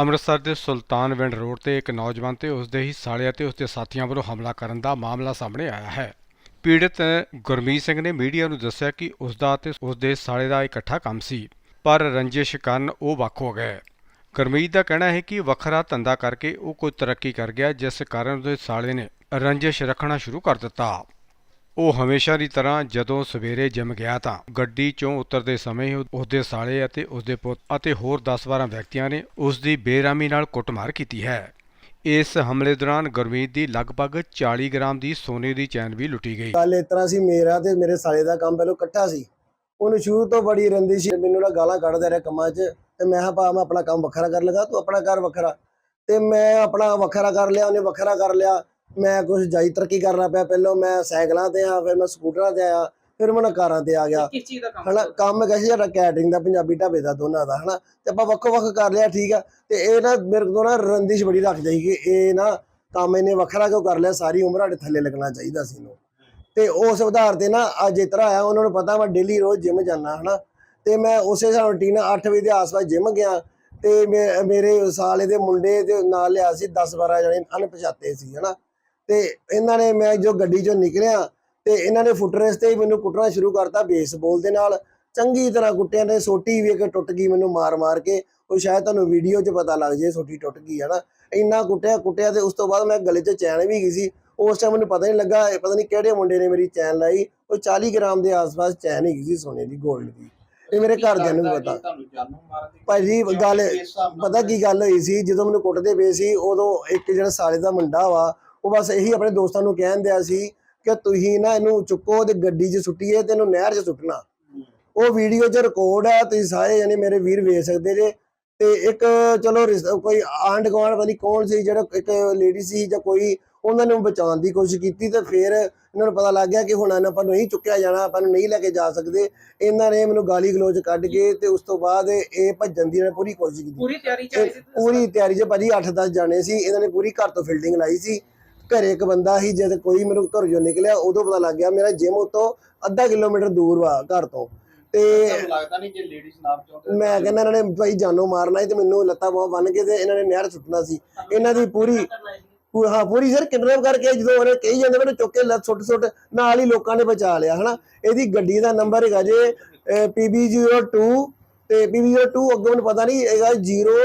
ਅੰਮ੍ਰਿਤਸਰ ਦੇ ਸੁਲਤਾਨ wind road ਤੇ ਇੱਕ ਨੌਜਵਾਨ ਤੇ ਉਸ ਦੇ ਹੀ ਸਾਲੇ ਅਤੇ ਉਸ ਦੇ ਸਾਥੀਆਂ ਵੱਲੋਂ ਹਮਲਾ ਕਰਨ ਦਾ ਮਾਮਲਾ ਸਾਹਮਣੇ ਆਇਆ ਹੈ। ਪੀੜਤ ਗੁਰਮੀਤ ਸਿੰਘ ਨੇ ਮੀਡੀਆ ਨੂੰ ਦੱਸਿਆ ਕਿ ਉਸ ਦਾ ਤੇ ਉਸ ਦੇ ਸਾਲੇ ਦਾ ਇਕੱਠਾ ਕੰਮ ਸੀ, ਪਰ ਰੰਜਿਸ਼ ਕਾਰਨ ਉਹ ਵੱਖ ਹੋ ਗਏ। ਗੁਰਮੀਤ ਦਾ ਕਹਿਣਾ ਹੈ ਕਿ ਵੱਖਰਾ ਧੰਦਾ ਕਰਕੇ ਉਹ ਕੋਈ ਤਰੱਕੀ ਕਰ ਗਿਆ, ਜਿਸ ਕਾਰਨ ਉਹਦੇ ਸਾਲੇ ਨੇ ਰੰਜਿਸ਼ ਰੱਖਣਾ ਸ਼ੁਰੂ ਕਰ ਦਿੱਤਾ। ਉਹ ਹਮੇਸ਼ਾ ਦੀ ਤਰ੍ਹਾਂ ਜਦੋਂ ਸਵੇਰੇ ਜਿਮ ਗਿਆ ਤਾਂ ਗੱਡੀ ਚੋਂ ਉਤਰਦੇ ਸਮੇਂ ਹੀ ਉਸਦੇ ਸਾਲੇ ਅਤੇ ਉਸਦੇ ਪੁੱਤ ਅਤੇ ਹੋਰ 10-12 ਵਿਅਕਤੀਆਂ ਨੇ ਉਸ ਦੀ ਬੇਰਾਮੀ ਨਾਲ ਕੁੱਟਮਾਰ ਕੀਤੀ ਹੈ। ਇਸ ਹਮਲੇ ਦੌਰਾਨ ਗੁਰਮੀਤ ਦੀ ਲਗਭਗ 40 ਗ੍ਰਾਮ ਦੀ ਸੋਨੇ ਦੀ ਚੈਨ ਵੀ ਲੁੱਟੀ ਗਈ। ਗੱਲ ਇਸ ਤਰ੍ਹਾਂ ਸੀ, ਮੇਰਾ ਤੇ ਮੇਰੇ ਸਾਲੇ ਦਾ ਕੰਮ ਪਹਿਲਾਂ ਇਕੱਠਾ ਸੀ। ਉਹਨੂੰ ਸ਼ੁਰੂ ਤੋਂ ਬੜੀ ਰੰਦਿਸ਼ ਸੀ, ਮੈਨੂੰ ਨਾ ਗਾਲਾਂ ਕੱਢਦਾ ਰਿਹਾ ਕੰਮਾਂ 'ਚ ਤੇ ਮੈਂ ਕਿਹਾ, ਭਾ, ਮੈਂ ਆਪਣਾ ਕੰਮ ਵੱਖਰਾ ਕਰ ਲਗਾ, ਤੂੰ ਆਪਣਾ ਕਰ ਵੱਖਰਾ। ਤੇ ਮੈਂ ਆਪਣਾ ਵੱਖਰਾ ਕਰ ਲਿਆ, ਉਹਨੇ ਵੱਖਰਾ ਕਰ ਲਿਆ। ਮੈਂ ਕੁਝ ਜਾਈ ਤਰੱਕੀ ਕਰਨਾ ਪਿਆ ਪਹਿਲਾਂ ਮੈਂ ਸਾਈਕਲਾਂ ਤੇ ਆ ਫਿਰ ਮੈਂ ਸਕੂਟਰਾਂ ਤੇ ਆਇਆ ਫਿਰ ਮੈਂ ਕਾਰਾਂ ਤੇ ਆ ਗਿਆ। ਕਿਸ ਚੀਜ਼ ਦਾ ਕੰਮ ਹਨਾ ਕੰਮ ਸਾਡਾ ਕੈਟਰਿੰਗ ਦਾ ਪੰਜਾਬੀ ਢਾਬੇ ਦਾ ਦੋਨਾਂ ਦਾ ਹਨਾ। ਤੇ ਆਪਾਂ ਵੱਖੋ ਵੱਖ ਕਰ ਲਿਆ ਠੀਕ ਆ। ਤੇ ਇਹ ਨਾ ਮੇਰੇ ਕੋਲ ਨਾ ਰੰਦਿਸ਼ ਬੜੀ ਰੱਖਦੇ ਸੀ ਕਿ ਇਹ ਨਾ ਕੰਮ ਇਹਨੇ ਵੱਖਰਾ ਕਿਉਂ ਕਰ ਲਿਆ ਸਾਰੀ ਉਮਰ ਸਾਡੇ ਥੱਲੇ ਲੱਗਣਾ ਚਾਹੀਦਾ ਸੀ ਇਹਨੂੰ। ਤੇ ਉਸ ਆਧਾਰ ਤੇ ਨਾ ਅੱਜ ਇਤਰਾ ਆਇਆ ਉਹਨਾਂ ਨੂੰ ਪਤਾ ਮੈਂ ਡੇਲੀ ਰੋਜ਼ ਜਿਮ ਜਾਂਦਾ ਹਨਾ। ਤੇ ਮੈਂ ਉਸੇ ਹਿਸਾਬ ਰੁਟੀਨ 8 ਵਜੇ ਦੇ ਆਸ-ਪਾਸ ਜਿਮ ਗਿਆ ਤੇ ਮੇਰੇ ਸਾਲੇ ਦੇ ਮੁੰਡੇ ਦੇ ਨਾਲ ਲਿਆ ਸੀ 10-12 ਜਣੇ ਅਣਪਛਾਤੇ ਸੀ ਹਨਾ। ਤੇ ਇਹਨਾਂ ਨੇ ਮੈਂ ਜੋ ਗੱਡੀ ਚੋਂ ਨਿਕਲਿਆ ਤੇ ਇਹਨਾਂ ਨੇ ਫੁੱਟਰੇਸ ਤੇ ਹੀ ਮੈਨੂੰ ਕੁੱਟਣਾ ਸ਼ੁਰੂ ਕਰਤਾ ਬੇਸਬਾਲ ਦੇ ਨਾਲ। ਚੰਗੀ ਤਰ੍ਹਾਂ ਕੁੱਟਿਆ ਨੇ ਸੋਟੀ ਵੀ ਇੱਕ ਟੁੱਟ ਗਈ ਮੈਨੂੰ ਮਾਰ-ਮਾਰ ਕੇ। ਉਹ ਸ਼ਾਇਦ ਤੁਹਾਨੂੰ ਵੀਡੀਓ 'ਚ ਪਤਾ ਲੱਗ ਜੇ ਸੋਟੀ ਟੁੱਟ ਗਈ ਹੈ ਨਾ ਇੰਨਾ ਕੁੱਟਿਆ ਕੁੱਟਿਆ ਤੇ ਉਸ ਤੋਂ ਬਾਅਦ ਮੈਂ ਗਲੇ 'ਚ ਚੈਨ ਵੀ ਗਈ ਸੀ। ਉਸ ਟਾਈਮ ਮੈਨੂੰ ਪਤਾ ਨਹੀਂ ਲੱਗਾ ਪਤਾ ਨਹੀਂ ਕਿਹੜੇ ਮੁੰਡੇ ਨੇ ਮੇਰੀ ਚੈਨ ਲਾਈ। ਉਹ 40 ਗ੍ਰਾਮ ਦੇ ਆਸ-ਪਾਸ ਚੈਨ ਹੈਗੀ ਸੀ ਸੋਨੇ ਦੀ 골ਡ ਦੀ। ਇਹ ਮੇਰੇ ਘਰਦਿਆਂ ਨੂੰ ਵੀ ਪਤਾ। ਭਾਜੀ, ਗੱਲ ਪਤਾ ਕੀ ਗੱਲ ਹੋਈ ਸੀ? ਜਦੋਂ ਮੈਨੂੰ ਕੁੱਟਦੇ ਪਏ ਸੀ, ਉਦੋਂ ਇੱਕ ਜਿਹੜਾ ਸਾਲੇ ਦਾ ਮੁੰਡਾ ਵਾ ਉਹ ਬਸ ਇਹੀ ਆਪਣੇ ਦੋਸਤਾਂ ਨੂੰ ਕਹਿਣ ਦਿਆ ਸੀ ਕਿ ਤੁਸੀਂ ਨਾ ਇਹਨੂੰ ਚੁੱਕੋ ਤੇ ਗੱਡੀ 'ਚ ਸੁੱਟੀਏ ਤੇ ਇਹਨੂੰ ਨਹਿਰ 'ਚ ਸੁੱਟਣਾ। ਉਹ ਵੀਡੀਓ 'ਚ ਰਿਕਾਰਡ ਹੈ ਤੁਸੀਂ ਸਾਰੇ ਜਣੇ ਮੇਰੇ ਵੀਰ ਵੇਖ ਸਕਦੇ ਜੇ। ਤੇ ਇੱਕ ਚਲੋ ਕੋਈ ਆਂਡ ਗਵਾਂਡ ਨਹੀਂ ਕੌਣ ਸੀ ਜਿਹੜਾ ਇੱਕ ਲੇਡੀ ਸੀ ਜਾਂ ਕੋਈ ਉਹਨਾਂ ਨੂੰ ਬਚਾਉਣ ਦੀ ਕੋਸ਼ਿਸ਼ ਕੀਤੀ ਤੇ ਫਿਰ ਇਹਨਾਂ ਨੂੰ ਪਤਾ ਲੱਗ ਗਿਆ ਕਿ ਹੁਣ ਆਪਾਂ ਨੂੰ ਨਹੀਂ ਚੁੱਕਿਆ ਜਾਣਾ ਆਪਾਂ ਨੂੰ ਨਹੀਂ ਲੈ ਕੇ ਜਾ ਸਕਦੇ। ਇਹਨਾਂ ਨੇ ਮੈਨੂੰ ਗਾਲੀ ਗਲੋਚ ਕੱਢ ਕੇ ਤੇ ਉਸ ਤੋਂ ਬਾਅਦ ਇਹ ਭੱਜਣ ਦੀ ਨੇ ਪੂਰੀ ਕੋਸ਼ਿਸ਼ ਕੀਤੀ। ਪੂਰੀ ਤਿਆਰੀ ਚ ਇਹ ਆਏ ਸੀ ਤੇ ਪੂਰੀ ਤਿਆਰੀ 'ਚ ਭਾਜੀ 8-10 ਜਾਣੇ ਸੀ ਇਹਨਾਂ ਨੇ ਪੂਰੀ ਘਰ ਤੋਂ ਫੀਲਡਿੰਗ ਲਾਈ ਸੀ। ਘਰੇ ਇੱਕ ਬੰਦਾ ਸੀ ਜਦ ਕੋਈ ਮੈਨੂੰ ਘਰ ਜੋ ਨਿਕਲਿਆ ਉਦੋਂ ਪਤਾ ਲੱਗ ਗਿਆ ਮੇਰਾ ਜਿਮ ਉਤੋਂ ਅੱਧਾ ਕਿਲੋਮੀਟਰ ਦੂਰ ਵਾ ਘਰ ਤੋਂ। ਤੇ ਤੁਹਾਨੂੰ ਲੱਗਦਾ ਨਹੀਂ ਜੇ ਲੇਡੀਜ਼ ਨਾਪ ਚਾਹੁੰਦੇ ਮੈਂ ਕਹਿੰਦਾ ਇਹਨਾਂ ਨੇ ਭਾਈ ਜਾਨੋਂ ਮਾਰਨਾ ਸੀ ਤੇ ਮੈਨੂੰ ਲੱਤਾਂ ਬਾਹਾਂ ਬੰਨ ਕੇ ਤੇ ਇਹਨਾਂ ਨੇ ਨਹਿਰ ਸੁੱਟਣਾ ਸੀ। ਇਹਨਾਂ ਦੀ ਪੂਰੀ ਹਾਂ ਪੂਰੀ ਸਰ ਕਿਡਨੈਪ ਕਰਕੇ ਜਦੋਂ ਉਹਨੇ ਕਹੀ ਜਾਂਦੇ ਮੈਨੂੰ ਚੁੱਕ ਕੇ ਲੱਤ ਸੁੱਟ ਸੁੱਟ ਨਾਲ ਹੀ ਲੋਕਾਂ ਨੇ ਬਚਾ ਲਿਆ ਹਨਾ? ਇਹਦੀ ਗੱਡੀ ਦਾ ਨੰਬਰ ਹੈਗਾ ਜੇ PB02 ਤੇ PB02 ਅੱਗੇ ਮੈਨੂੰ ਪਤਾ ਨਹੀਂ ਹੈਗਾ 0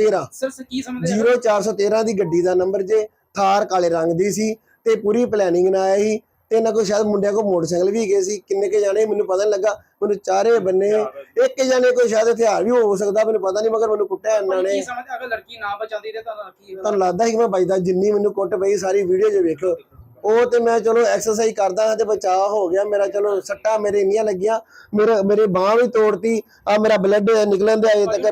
413 ਸਰ ਸ- ਕੀ ਸਮਝਦੇ ਹੋ? 0413 ਦੀ ਗੱਡੀ ਦਾ ਨੰਬਰ ਜੇ ਥਾਰ ਕਾਲੇ ਰੰਗ ਦੀ ਸੀ ਤੇ ਪੂਰੀ ਪਲੈਨਿੰਗ ਨਾਲ ਆਇਆ ਸੀ ਤੇ ਇਹਨਾਂ ਕੋਲ ਸ਼ਾਇਦ ਮੁੰਡਿਆਂ ਕੋਲ ਮੋਟਰਸਾਈਕਲ ਵੀ ਹੈਗੇ ਸੀ। ਕਿੰਨੇ ਕੇ ਜਾਣੇ ਮੈਨੂੰ ਪਤਾ ਨਹੀਂ ਲੱਗਾ। ਮੈਨੂੰ ਚਾਰੇ ਬੰਨੇ ਇੱਕ ਜਾਣੇ ਕੋਈ ਸ਼ਾਇਦ ਹਥਿਆਰ ਵੀ ਹੋ ਸਕਦਾ ਮੈਨੂੰ ਪਤਾ ਨਹੀਂ ਮਗਰ ਮੈਨੂੰ ਕੁੱਟਿਆ ਇਹਨਾਂ ਨੇ। ਕੀ ਸਮਝਦੇ ਅਗਰ ਲੜਕੀ ਨਾ ਬਚਾਉਂਦੀ ਤੇ ਤਾਂ ਕੀ ਤੁਹਾਨੂੰ ਲੱਗਦਾ ਸੀ ਕਿ ਮੈਂ ਬਚਦਾ। ਜਿੰਨੀ ਮੈਨੂੰ ਕੁੱਟ ਪਈ ਸਾਰੀ ਵੀਡੀਓ 'ਚ ਵੇਖੋ। ਉਹ ਤੇ ਮੈਂ ਚਲੋ ਐਕਸਰਸਾਈਜ਼ ਕਰਦਾ ਹਾਂ ਤੇ ਬਚਾਅ ਹੋ ਗਿਆ। ਮੇਰਾ ਚਲੋ ਸੱਟਾਂ ਮੇਰੇ ਇੰਨੀਆਂ ਲੱਗੀਆਂ। ਮੇਰੇ ਮੇਰੇ ਬਾਹ ਵੀ ਤੋੜਤੀ। ਆ ਮੇਰਾ ਬਲੱਡ ਨਿਕਲਣ ਦੇ ਅਜੇ ਤੱਕ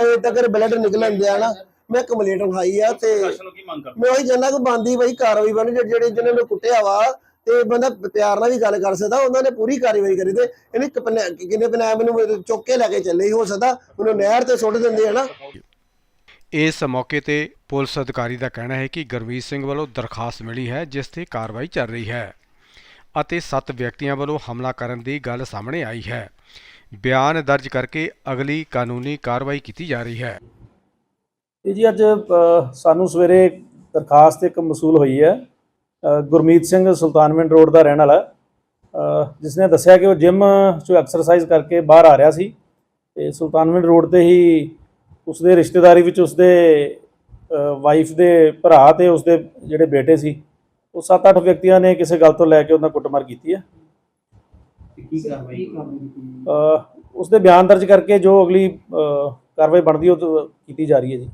ਅਜੇ ਤੱਕ ਬਲੱਡ ਨਿਕਲਣ ਦਿਆ ਨਾ। ਮੈਂ ਕੰਪਲੀਟ ਖਾਈ ਆ ਤੇ ਮੈਂ ਉਹੀ ਕਹਿੰਦਾ ਕਿ ਬੰਦੀ ਬਈ ਕਾਰਵਾਈ ਬਣ ਜਿਹੜੇ ਜਿਹਨਾਂ ਨੇ ਕੁੱਟਿਆ ਵਾ ਤੇ ਬੰਦਾ ਪਿਆਰ ਨਾਲ ਵੀ ਗੱਲ ਕਰ ਸਕਦਾ ਉਹਨਾਂ ਨੇ ਪੂਰੀ ਕਾਰਵਾਈ ਕਰੀ ਤੇ ਇਹਨੇ ਕਿੰਨੇ ਬਣਾ ਮੈਨੂੰ ਚੁੱਕ ਕੇ ਲੈ ਕੇ ਚੱਲੇ ਹੀ ਹੋ ਸਕਦਾ ਮੈਨੂੰ ਨਹਿਰ ਤੇ ਸੁੱਟ ਦਿੰਦੇ ਹਨਾ ਇਸ ਮੌਕੇ ਤੇ ਪੁਲਿਸ ਅਧਿਕਾਰੀ ਦਾ ਕਹਿਣਾ ਹੈ ਕਿ ਗੁਰਮੀਤ ਸਿੰਘ ਵੱਲੋਂ ਦਰਖਾਸਤ ਮਿਲੀ ਹੈ, ਜਿਸ ਤੇ ਕਾਰਵਾਈ ਚੱਲ ਰਹੀ ਹੈ ਅਤੇ 7 ਵਿਅਕਤੀਆਂ ਵੱਲੋਂ ਹਮਲਾ ਕਰਨ ਦੀ ਗੱਲ ਸਾਹਮਣੇ ਆਈ ਹੈ। ਬਿਆਨ ਦਰਜ ਕਰਕੇ ਅਗਲੀ ਕਾਨੂੰਨੀ ਕਾਰਵਾਈ ਕੀਤੀ ਜਾ ਰਹੀ ਹੈ। ਇਹ ਜੀ ਅੱਜ ਸਾਨੂੰ ਸਵੇਰੇ ਦਰਖਾਸਤ ਇੱਕ ਮਸੂਲ ਹੋਈ ਹੈ। ਗੁਰਮੀਤ ਸਿੰਘ ਸੁਲਤਾਨਵਿੰਡ ਰੋਡ ਦਾ ਰਹਿਣ ਵਾਲਾ। ਜਿਸ ਨੇ ਦੱਸਿਆ ਕਿ ਉਹ ਜਿਮ 'ਚੋਂ ਐਕਸਰਸਾਈਜ਼ ਕਰਕੇ ਬਾਹਰ ਆ ਰਿਹਾ ਸੀ ਤੇ ਸੁਲਤਾਨਵਿੰਡ ਰੋਡ ਤੇ ਹੀ ਉਸਦੇ ਰਿਸ਼ਤੇਦਾਰੀ ਵਿੱਚ ਉਸਦੇ ਵਾਈਫ ਦੇ ਭਰਾ ਤੇ ਉਸਦੇ ਜਿਹੜੇ ਬੇਟੇ ਸੀ ਉਹ 7-8 ਵਿਅਕਤੀਆਂ ਨੇ ਕਿਸੇ ਗੱਲ ਤੋਂ ਲੈ ਕੇ ਉਹਨਾਂ ਕੁੱਟਮਾਰ ਕੀਤੀ ਹੈ। ਕੀ ਕਾਰਵਾਈ ਅ, ਉਸਦੇ ਬਿਆਨ ਦਰਜ ਕਰਕੇ ਜੋ ਅਗਲੀ ਕਾਰਵਾਈ ਬਣਦੀ ਉਹ ਕੀਤੀ ਜਾ ਰਹੀ ਹੈ ਜੀ।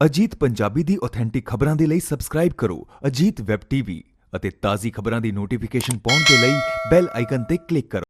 ਅਜੀਤ ਪੰਜਾਬੀ ਦੀ ਆਥੈਂਟਿਕ ਖਬਰਾਂ ਦੇ ਲਈ ਸਬਸਕ੍ਰਾਈਬ ਕਰੋ ਅਜੀਤ ਵੈਬ ਟੀਵੀ ਅਤੇ ਤਾਜ਼ੀ ਖਬਰਾਂ ਦੀ ਨੋਟੀਫਿਕੇਸ਼ਨ ਪਾਉਣ ਦੇ ਲਈ ਬੈਲ ਆਈਕਨ ਤੇ ਕਲਿੱਕ ਕਰੋ।